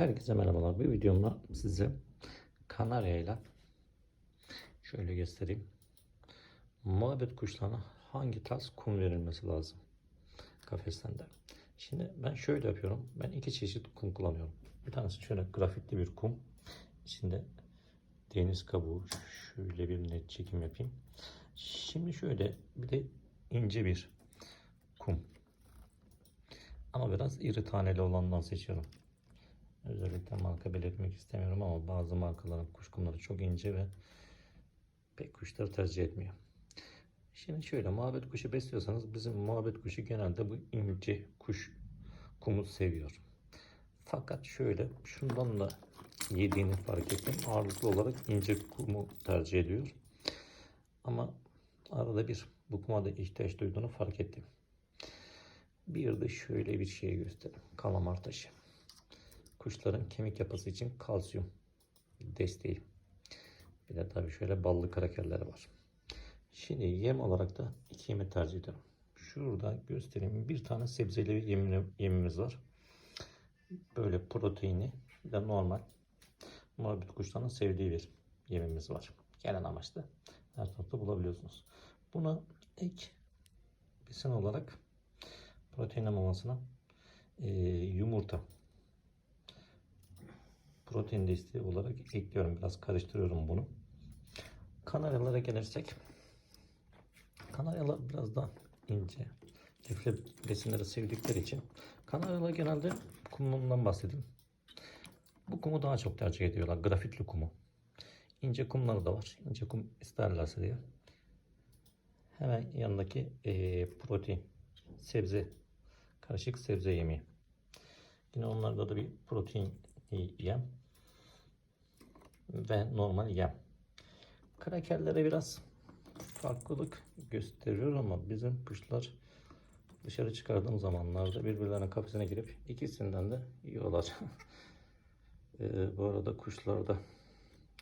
Herkese merhabalar. Bir videomda size kanarya ile şöyle göstereyim. Muhabbet kuşlarına hangi tarz kum verilmesi lazım kafeslerde. Şimdi ben şöyle yapıyorum. Ben iki çeşit kum kullanıyorum. Bir tanesi şöyle grafitli bir kum. İçinde deniz kabuğu. Şöyle bir net çekim yapayım. Şimdi şöyle bir de ince bir kum. Ama biraz iri taneli olandan seçiyorum. Özellikle marka belirtmek istemiyorum ama bazı markaların kuş kumları çok ince ve pek kuşlar tercih etmiyor. Şimdi şöyle muhabbet kuşu besliyorsanız bizim muhabbet kuşu genelde bu ince kuş kumu seviyor. Fakat şöyle şundan da yediğini fark ettim. Ağırlıklı olarak ince kumu tercih ediyor. Ama arada bir bu kuma da ihtiyaç duyduğunu fark ettim. Bir de şöyle bir şey göstereyim. Kalamar taşı kuşların kemik yapısı için kalsiyum desteği. Bir de tabii şöyle ballı krakerleri var. Şimdi yem olarak da iki yemi tercih ediyorum. Şurada göstereyim. Bir tane sebzeli yemini, yemimiz var. Böyle proteini bir de normal muhabbet kuşlarının sevdiği bir yemimiz var. Genel amaçlı her tarafta bulabiliyorsunuz. Buna ek besin olarak protein mamasına e, yumurta protein desteği olarak ekliyorum. Biraz karıştırıyorum bunu. Kanaryalara gelirsek kanaryalar biraz daha ince lifli besinleri sevdikleri için kanaryalar genelde kumundan bahsedeyim. Bu kumu daha çok tercih ediyorlar. Grafitli kumu. İnce kumları da var. İnce kum isterlerse diye. Hemen yanındaki eee, protein sebze karışık sebze yemeği. Yine onlarda da bir protein yem ve normal yem. Krakerlere biraz farklılık gösteriyor ama bizim kuşlar dışarı çıkardığım zamanlarda birbirlerine kafesine girip ikisinden de yiyorlar. Ee, bu arada kuşlarda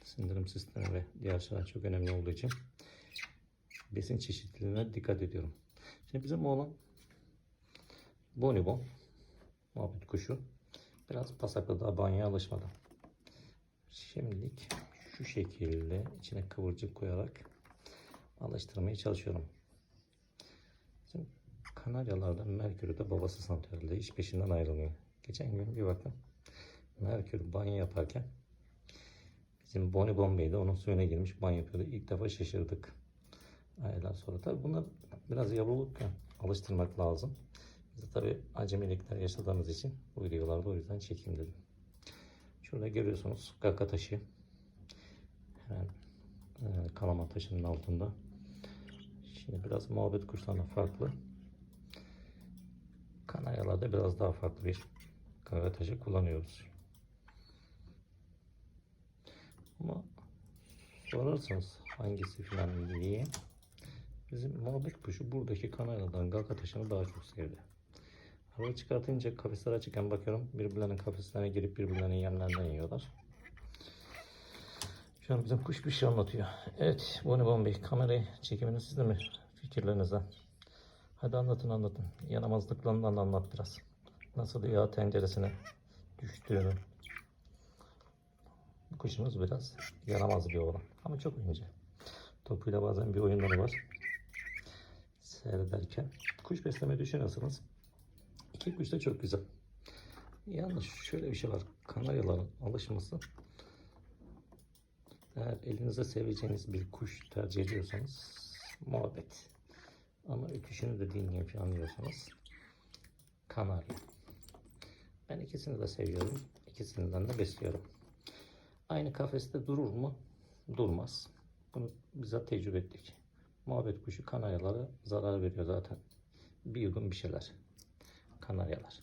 sindirim sistemi ve diğer şeyler çok önemli olduğu için besin çeşitliliğine dikkat ediyorum. Şimdi bizim oğlan bonibon muhabbet kuşu biraz pasaklı daha banyoya alışmadı. Şimdilik şu şekilde içine kıvırcık koyarak alıştırmaya çalışıyorum. Şimdi Kanaryalarda Merkür'ü de babası santralde hiç peşinden ayrılmıyor. Geçen gün bir baktım Merkür banyo yaparken bizim Bonibon Bey de onun suyuna girmiş banyo yapıyordu. İlk defa şaşırdık. Aylar sonra. Tabi bunlar biraz yavrulukken alıştırmak lazım. Biz de tabi acemilikler yaşadığımız için bu videolarda o yüzden çekeyim dedim. Şurada görüyorsunuz kaka taşı. Hemen e, kalama taşının altında. Şimdi biraz muhabbet kuşlarına farklı. Kanaryalarda biraz daha farklı bir kaka taşı kullanıyoruz. Ama sorarsanız hangisi filan diye bizim muhabbet kuşu buradaki kanaryadan kaka taşını daha çok sevdi. Hava çıkartınca kafesler açıkken bakıyorum birbirlerinin kafeslerine girip birbirlerinin yemlerinden yiyorlar. Şu an bizim kuş bir şey anlatıyor. Evet Bonibon Bey kamerayı çekimini siz de mi fikirlerinizden? Hadi anlatın anlatın. Yanamazlıklarından da anlat biraz. Nasıl yağ tenceresine düştüğünü. Bu kuşumuz biraz yaramaz bir oğlan. Ama çok ince. Topuyla bazen bir oyunları var. Seyrederken. Kuş besleme düşünüyorsanız Kuş da çok güzel. Yalnız şöyle bir şey var. Kanaryaların alışması. Eğer elinizde seveceğiniz bir kuş tercih ediyorsanız muhabbet. Ama ötüşünü de dinleyip anlıyorsanız kanarya. Ben ikisini de seviyorum. İkisinden de besliyorum. Aynı kafeste durur mu? Durmaz. Bunu bizzat tecrübe ettik. Muhabbet kuşu kanaryalara zarar veriyor zaten. Bir yudum bir şeyler kanaryalar.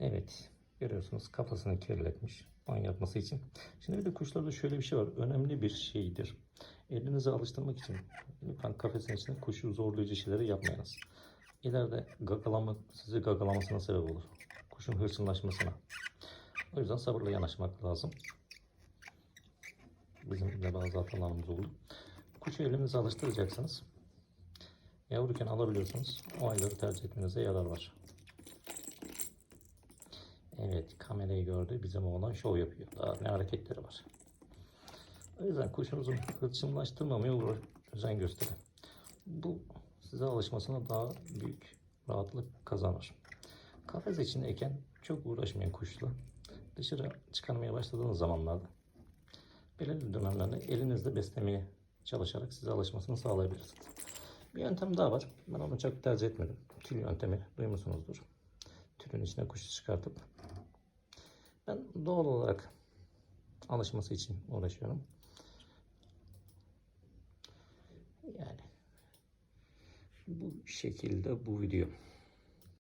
Evet. Görüyorsunuz kafasını kirletmiş. Banyo yapması için. Şimdi bir de kuşlarda şöyle bir şey var. Önemli bir şeydir. Elinizi alıştırmak için lütfen kafesin içinde kuşu zorlayıcı şeyleri yapmayınız. İleride gagalama, sizi gagalamasına sebep olur. Kuşun hırsınlaşmasına. O yüzden sabırla yanaşmak lazım. Bizim de bazı hatalarımız oldu. Kuşu elinize alıştıracaksınız. Yavruken alabiliyorsanız o ayları tercih etmenize yarar var. Evet kamerayı gördü. Bizim oğlan şov yapıyor. Daha ne hareketleri var. O yüzden kuşunuzun hırçınlaştırmamaya özen gösterin. Bu size alışmasına daha büyük rahatlık kazanır. Kafes içindeyken çok uğraşmayın kuşla. Dışarı çıkarmaya başladığınız zamanlarda belirli dönemlerde elinizde beslemeye çalışarak size alışmasını sağlayabilirsiniz. Bir yöntem daha var. Ben onu çok tercih etmedim. Tül yöntemi duymuşsunuzdur. Tülün içine kuşu çıkartıp ben doğal olarak alışması için uğraşıyorum. Yani bu şekilde bu video.